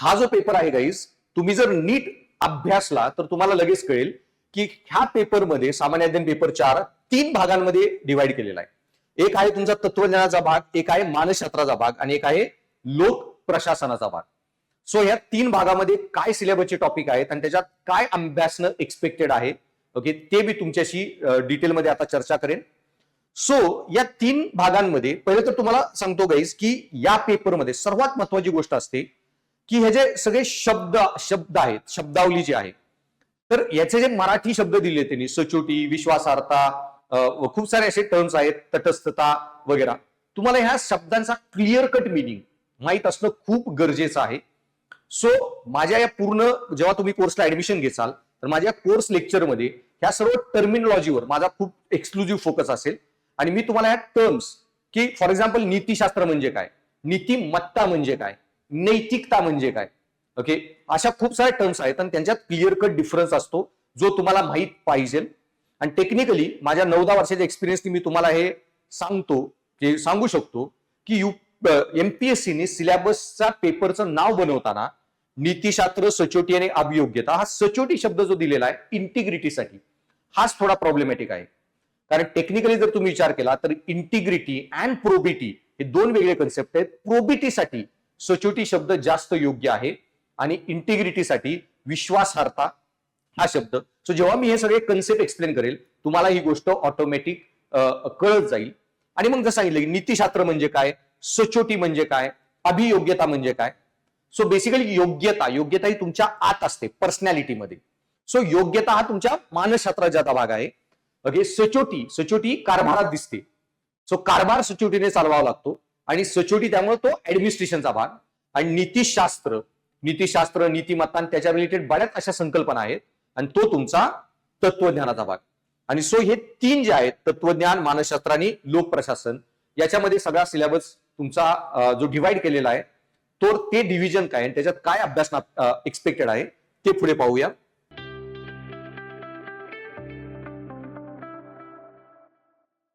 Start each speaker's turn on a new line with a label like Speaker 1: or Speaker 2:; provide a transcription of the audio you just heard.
Speaker 1: हा जो पेपर आहे गाईस तुम्ही जर नीट अभ्यासला तर तुम्हाला लगेच कळेल की ह्या पेपरमध्ये सामान्य अध्ययन पेपर चार तीन भागांमध्ये डिवाइड केलेला आहे. एक आहे तुमचा तत्वज्ञानाचा भाग एक आहे मानसशास्त्राचा भाग आणि एक आहे लोक प्रशासनाचा भाग. सो या तीन भागामध्ये काय सिलेबसचे टॉपिक आहेत आणि त्याच्यात काय अभ्यासनं एक्सपेक्टेड आहे ओके ते मी तुमच्याशी डिटेलमध्ये आता चर्चा करेन. सो या तीन भागांमध्ये पहिले तर तुम्हाला सांगतो गाईज की या पेपरमध्ये सर्वात महत्वाची गोष्ट असते की हे जे सगळे शब्द शब्द आहेत शब्दावली जी आहे तर याचे जे मराठी शब्द दिले त्यांनी सचोटी विश्वासार्हता खूप सारे असे टर्म्स आहेत तटस्थता वगैरे. तुम्हाला ह्या शब्दांचा क्लिअर कट मिनिंग माहीत असणं खूप गरजेचं आहे. सो माझ्या या पूर्ण जेव्हा तुम्ही कोर्सला ऍडमिशन घेसाल तर माझ्या कोर्स लेक्चरमध्ये ह्या सर्व टर्मिनॉलॉजीवर माझा खूप एक्सक्लुझिव्ह फोकस असेल. आणि मी तुम्हाला ह्या टर्म्स की फॉर एक्झाम्पल नीतीशास्त्र म्हणजे काय? नीतिमत्ता म्हणजे काय? नैतिकता म्हणजे काय? ओके अशा खूप साऱ्या टर्म्स आहेत आणि त्यांच्यात क्लिअर कट डिफरन्स असतो जो तुम्हाला माहीत पाहिजे. आणि टेक्निकली माझ्या नऊ दहा वर्षाच्या एक्सपिरियन्सनी मी तुम्हाला हे सांगतो की सांगू शकतो की यू एमपीएससीने सिलेबसचा पेपरचं नाव बनवताना नीतीशास्त्र सचोटी आणि अभियोग्यता हा सचोटी शब्द जो दिलेला आहे इंटिग्रिटीसाठी हाच थोडा प्रॉब्लेमॅटिक आहे. कारण टेक्निकली जर तुम्ही विचार केला तर इंटिग्रिटी अँड प्रोबिटी हे दोन वेगळे कन्सेप्ट आहेत. प्रोबिटीसाठी सचोटी शब्द जास्त योग्य आहे आणि इंटिग्रिटीसाठी विश्वासार्हता हा शब्द. सो जेव्हा मी हे सगळे कन्सेप्ट एक्सप्लेन करेल तुम्हाला ही गोष्ट ऑटोमॅटिक कळत जाईल. आणि मग जसं सांगितलं की नीतिशास्त्र म्हणजे काय सचोटी म्हणजे काय अभियोग्यता म्हणजे काय. सो बेसिकली योग्यता योग्यता ही तुमच्या आत असते पर्सनॅलिटीमध्ये सो योग्यता हा तुमच्या मानसशास्त्राचा भाग आहे. ओके सचोटी सचोटी कारभारात दिसते. सो कारभार सचोटीने चालवावा लागतो. आणि सचोटी त्यामुळे तो ऍडमिनिस्ट्रेशनचा भाग. आणि नीतिशास्त्र नीतिशास्त्र नीतिमत्ता त्याच्या रिलेटेड बऱ्याच अशा संकल्पना आहेत. आणि तो तुमचा तत्वज्ञानाचा भाग. आणि सो हे तीन जे आहेत तत्वज्ञान मानसशास्त्र आणि लोकप्रशासन याच्यामध्ये सगळा सिलेबस तुमचा जो डिवाइड केलेला आहे तो ते डिव्हिजन काय आणि त्याच्यात काय अभ्यास एक्सपेक्टेड आहे ते पुढे पाहूया.